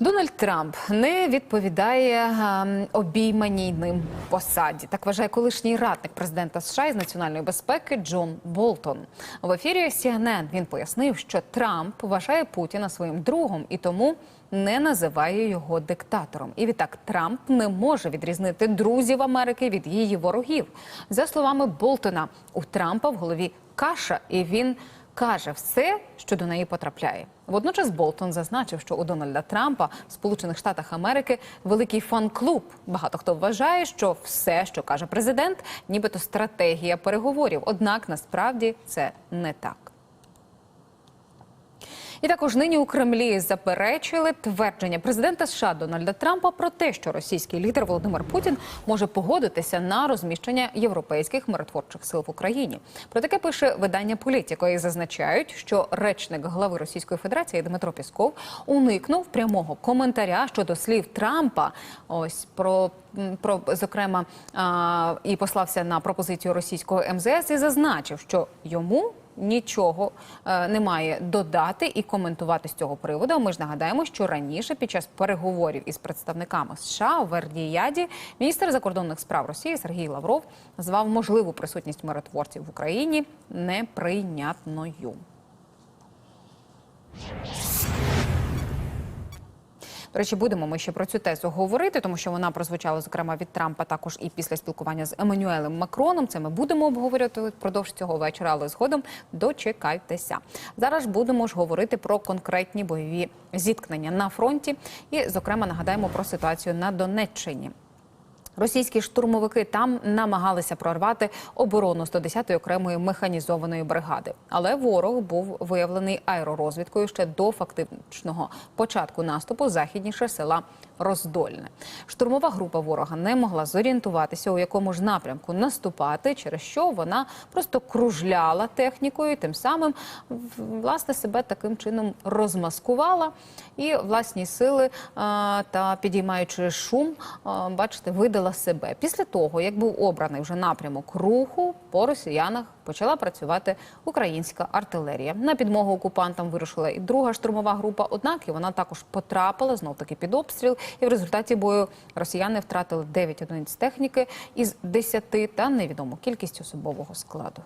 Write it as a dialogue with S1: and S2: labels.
S1: Дональд Трамп не відповідає ем, обійманій ним посаді. Так вважає колишній радник президента США із національної безпеки Джон Болтон. В ефірі CNN він пояснив, що Трамп вважає Путіна своїм другом і тому не називає його диктатором. І відтак Трамп не може відрізнити друзів Америки від її ворогів. За словами Болтона, у Трампа в голові каша, і він каже все, що до неї потрапляє. Водночас Болтон зазначив, що у Дональда Трампа в Сполучених Штатах Америки великий фан-клуб. Багато хто вважає, що все, що каже президент, нібито стратегія переговорів. Однак насправді це не так. І також нині у Кремлі заперечили твердження президента США Дональда Трампа про те, що російський лідер Володимир Путін може погодитися на розміщення європейських миротворчих сил в Україні. Про таке пише видання Політіко і зазначають, що речник глави Російської Федерації Дмитро Пісков уникнув прямого коментаря щодо слів Трампа. Ось про про зокрема і послався на пропозицію російського МЗС і зазначив, що йому нічого е, немає додати і коментувати з цього приводу. Ми ж нагадаємо, що раніше під час переговорів із представниками США у Вердіяді міністр закордонних справ Росії Сергій Лавров назвав можливу присутність миротворців в Україні неприйнятною. До речі, будемо ми ще про цю тезу говорити, тому що вона прозвучала зокрема від Трампа також і після спілкування з Еммануелем Макроном. Це ми будемо обговорювати впродовж цього вечора, але згодом дочекайтеся. Зараз будемо ж говорити про конкретні бойові зіткнення на фронті, і зокрема нагадаємо про ситуацію на Донеччині. Російські штурмовики там намагалися прорвати оборону 110-ї окремої механізованої бригади, але ворог був виявлений аеророзвідкою ще до фактичного початку наступу західніше села Роздольне. Штурмова група ворога не могла зорієнтуватися, у якому ж напрямку наступати, через що вона просто кружляла технікою, тим самим власне себе таким чином розмаскувала і власні сили та підіймаючи шум, бачите, видала себе. Після того, як був обраний вже напрямок руху, по росіянах почала працювати українська артилерія. На підмогу окупантам вирушила і друга штурмова група. Однак і вона також потрапила знов таки під обстріл. І в результаті бою росіяни втратили 9 одиниць техніки із 10 та невідому кількість особового складу.